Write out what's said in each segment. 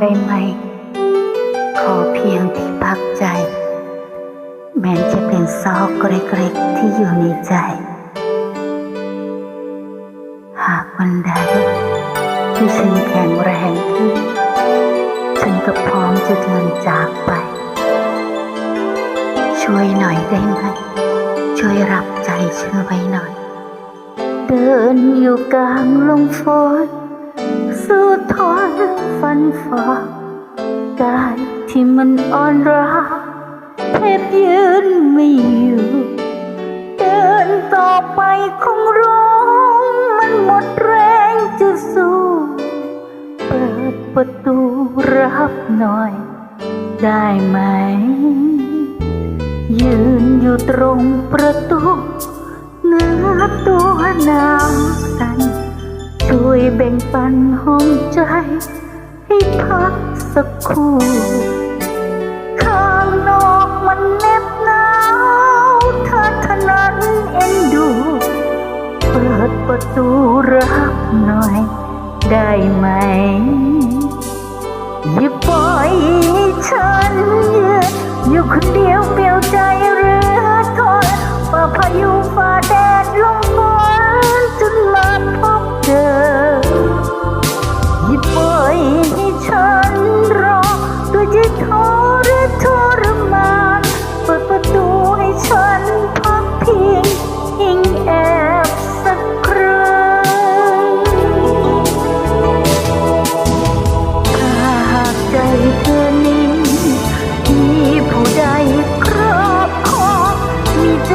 ได้ไหม ขอเพียงที่พักใจ แม้จะเป็นซอกเล็กๆที่อยู่ในใจ หากวันใดที่ฉันแข็งแรงขึ้นฉันก็พร้อมจะเดินจากไป ช่วยหน่อยได้ไหม ช่วยรับใจฉันไว้หน่อย เดินอยู่กลางลมฝนสู้ทน ฟันฝ่ากายที่มันอ่อนร้าแทบยืนไม่อยู่เดินต่อไปคงร้องมันหมดแรงจะสู้ เปิดประตูรับหน่อย ได้ไหม ยืนอยู่ตรงประตูเนื้อตัวหนาวสั่นช่วยแบ่งปันห้องใจ ให้พักสักครู่ข้างนอกมันเน็บหนาวถ้าถนัดเอ็นดู เปิดประตูรับหน่อยได้ไหมอย่าปล่อยฉันยืนอยู่คนเดียวเปลี่ยวใจ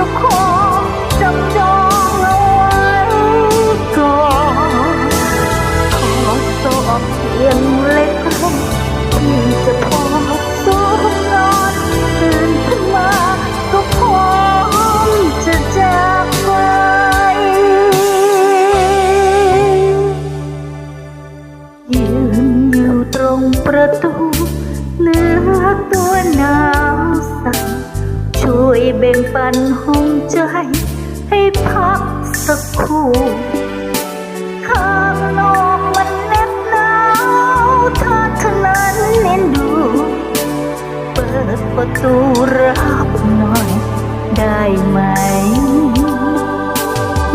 มี ช่วยแบ่งปันห้องใจ ให้พักสักครู่ข้างนอกมันเน็บหนาวถ้าเธอนั้นเน้นดู เปิดประตูรับหน่อย ได้ไหม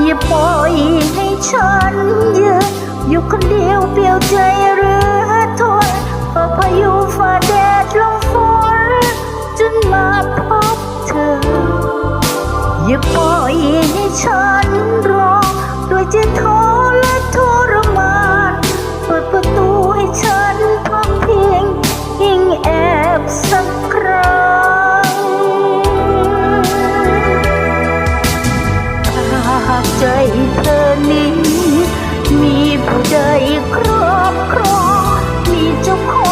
อย่าปล่อยให้ฉันยืนอยู่คนเดียวเปลี่ยวใจเรือ นี้ มีผู้ใดครอบครอง มีเจ้าของ